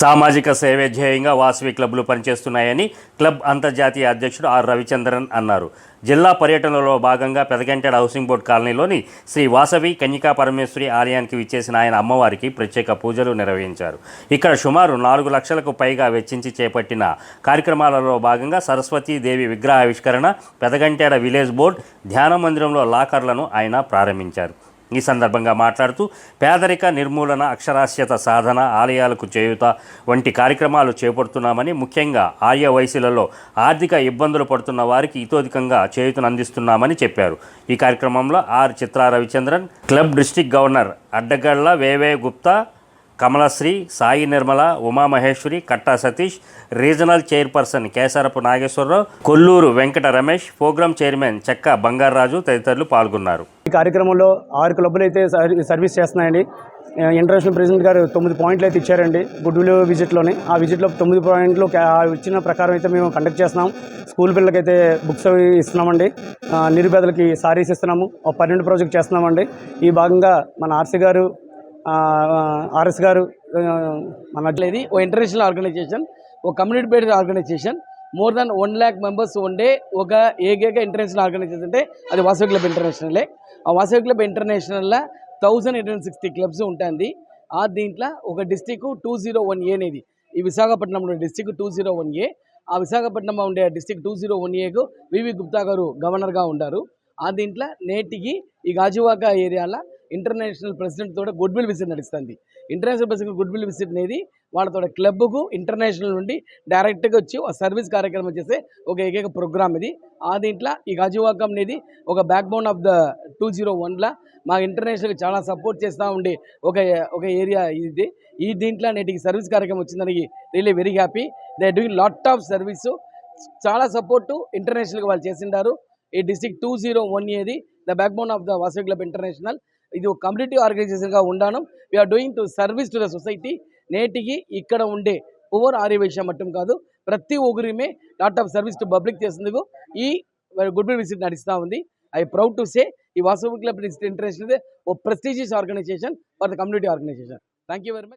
సామాజిక సేవే ధ్యేయంగా వాసవి క్లబ్లు పనిచేస్తున్నాయని క్లబ్ అంతర్జాతీయ అధ్యక్షుడు ఆర్ రవిచంద్రన్ అన్నారు. జిల్లా పర్యటనలో భాగంగా పెదగంటెడ హౌసింగ్ బోర్డు కాలనీలోని శ్రీ వాసవి కన్యకా పరమేశ్వరి ఆలయానికి విచ్చేసిన ఆయన అమ్మవారికి ప్రత్యేక పూజలు నిర్వహించారు. ఇక్కడ సుమారు నాలుగు లక్షలకు పైగా వెచ్చించి చేపట్టిన కార్యక్రమాలలో భాగంగా సరస్వతీదేవి దేవి విగ్రహ ఆవిష్కరణ పెదగంటెడ విలేజ్ బోర్డు ధ్యాన మందిరంలో లాకర్లను ఆయన ప్రారంభించారు. ఈ సందర్భంగా మాట్లాడుతూ పేదరిక నిర్మూలన అక్షరాస్యత సాధన ఆలయాలకు చేయుత వంటి కార్యక్రమాలు చేపడుతున్నామని ముఖ్యంగా ఆర్య వయసులలో ఆర్థిక ఇబ్బందులు పడుతున్న వారికి ఇతోధికంగా చేయుతను అందిస్తున్నామని చెప్పారు. ఈ కార్యక్రమంలో R Chitra Ravichandran club district governor Addagalla వేవే Gupta Kamalasri Sai Nirmala Umamaheswari Katta Satish regional chairperson Kesarapu Nageswara Rao Kolluru Venkata Ramesh programme chairman Chekka Bangaraju తదితరులు పాల్గొన్నారు. ఈ కార్యక్రమంలో ఆరు క్లబ్బులు అయితే సర్వీస్ చేస్తున్నాయండి. ఇంటర్నేషనల్ ప్రెసిడెంట్ గారు తొమ్మిది పాయింట్లు అయితే ఇచ్చారండి. గుడ్ విల్ విజిట్లోని. ఆ విజిట్లో తొమ్మిది పాయింట్లు ఇచ్చిన ప్రకారం అయితే మేము కండక్ట్ చేస్తున్నాం. స్కూల్ పిల్లలకైతే బుక్స్ అవి ఇస్తున్నామండి. నిరుపేదలకి సారీస్ ఇస్తున్నాము. ఒక పన్నెండు ప్రాజెక్ట్ చేస్తున్నామండి. ఈ భాగంగా మన ఆర్సీ గారు ఆర్ఎస్ గారు ఆ, ఓ ఇంటర్నేషనల్ ఆర్గనైజేషన్ ఓ community based organization more than one lakh members ఉండే ఒక ఏకైక ఇంటర్నేషనల్ ఆర్గనైజేషన్ అంటే అది వాసవి క్లబ్ ఇంటర్నేషనలే ఆ Vasavi club ఇంటర్నేషనల్లో thousand eight hundred sixty clubs ఉంటుంది ఆ దీంట్లో ఒక district two zero one A అనేది ఈ విశాఖపట్నంలో district two zero one A ఆ విశాఖపట్నం ఉండే డిస్టిక్ టూ జీరో వన్ ఏకు వివి గుప్తా గారు గవర్నర్గా ఉంటారు ఆ దీంట్లో నేటికి ఈ గాజువాక ఏరియాలో international president Thota good will visit నడుస్తుంది. International president good will visit అనేది వాళ్ళతో క్లబ్కు ఇంటర్నేషనల్ నుండి డైరెక్ట్గా వచ్చి ఒక సర్వీస్ కార్యక్రమం చేసే ఒక ఏకైక ప్రోగ్రామ్ ఇది. ఆ దీంట్లో ఈ గాజువాకం అనేది ఒక backbone of the two zero వన్లో మా ఇంటర్నేషనల్ చాలా సపోర్ట్ చేస్తూ ఉండే ఒక ఒక ఏరియా ఇది. ఈ దీంట్లో నేటికి సర్వీస్ కార్యక్రమం వచ్చిందానికి really very happy. They doing lot of service. Support support ఇంటర్నేషనల్గా వాళ్ళు చేసిండారు. ఈ డిస్టిక్ టూ జీరో వన్ ఏది the backbone of the Vasavi club international. ఇది ఒక కమ్యూనిటీ ఆర్గనైజేషన్గా ఉండాను. We are doing to service to the society నేటికి ఇక్కడ ఉండే పువర్ ఆర్యవేషం మట్టం కాదు. ప్రతి ఒగురిమే lot of service to public చేసేందుకు ఈ గుడ్ విల్ విజిట్ నడుస్తూ ఉంది. ఐ ప్రౌడ్ టు సే ఈ Vasavi club international oh prestigious organization for the community organization thank you very much